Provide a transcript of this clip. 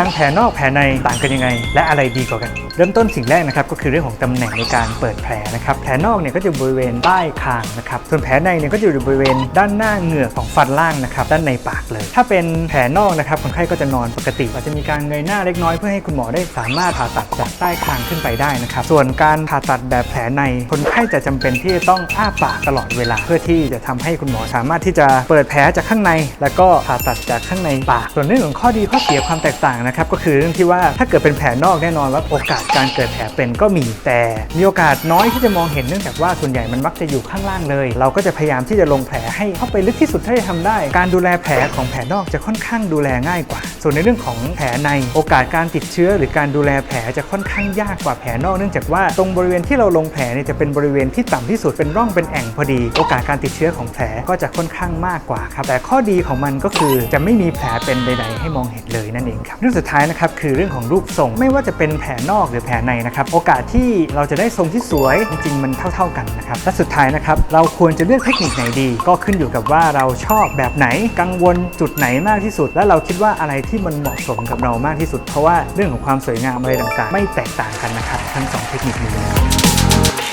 ทางแผลนอกแผลในต่างกันยังไง และอะไรดีกว่ากัน เริ่มต้นสิ่งแรกนะครับก็คือเรื่องของตำแหน่งในการเปิดแผลนะครับแผลนอกเนี่ยก็จะอยู่บริเวณใต้คางนะครับส่วนแผลในเนี่ยก็จะอยู่บริเวณด้านหน้าเหงือกของฟันล่างนะครับด้านในปากเลย ถ้าเป็นแผลนอกนะครับคนไข้ก็จะนอนปกติอาจจะมีการเงยหน้าเล็กน้อยเพื่อให้คุณหมอได้สามารถผ่าตัดจากใต้คางขึ้นไปได้นะครับส่วนการผ่าตัดแบบแผลในคนไข้จะจำเป็นที่จะต้องอ้าปากตลอดเวลา เพื่อที่จะทำให้คุณหมอสามารถที่จะเปิดแผลจากข้างใน แล้วก็ผ่าตัดจากข้างในปาก ส่วนเรื่องของข้อดีข้อเสียความแตกต่างนะครับก็คือเรื่องที่ว่าถ้าเกิดเป็นแผลนอกแน่นอนว่าโอกาสการเกิดแผลเป็นก็มีแต่มีโอกาสน้อยที่จะมองเห็นเนื่องจากว่าส่วนใหญ่มันมักจะอยู่ข้างล่างเลย เราก็จะพยายามที่จะลงแผลให้เข้าไปลึกที่สุดเท่าที่ทำได้ การดูแลแผลของแผลนอกจะค่อนข้างดูแลง่ายกว่า ส่วนในเรื่องของแผลในโอกาสการติดเชื้อ หรือการดูแลแผลจะค่อนข้างยากกว่าแผลนอก เนื่องจากว่าตรงบริเวณที่เราลงแผลเนี่ยจะเป็นบริเวณที่ต่ำที่สุดเป็นร่องเป็นแอ่งพอดี โอกาสการติดเชื้อของแผลก็จะค่อนข้างมากกว่าครับแต่ข้อดีของมันก็คือจะไม่มีแผลเป็นใดๆให้มองเห็นเลยนั่นเองครับเรื่องสุดท้ายนะครับคือเรื่องของรูปทรงไม่ว่าจะเป็นแผลนอกหรือแผลในนะครับโอกาสที่เราจะได้ทรงที่สวยจริงๆมันเท่า ๆกันนะครับและสุดท้ายนะครับเราควรจะเลือกเทคนิคไหนดี ก็ขึ้นอยู่กับว่าเราชอบแบบไหนกังวลจุดไหนมากที่สุด และเราคิดว่าอะไรที่มันเหมาะสมกับเรามากที่สุด เพราะว่าเรื่องของความสวยงามอะไรต่างๆ ไม่แตกต่างกันนะครับทั้งสองเทคนิคนี้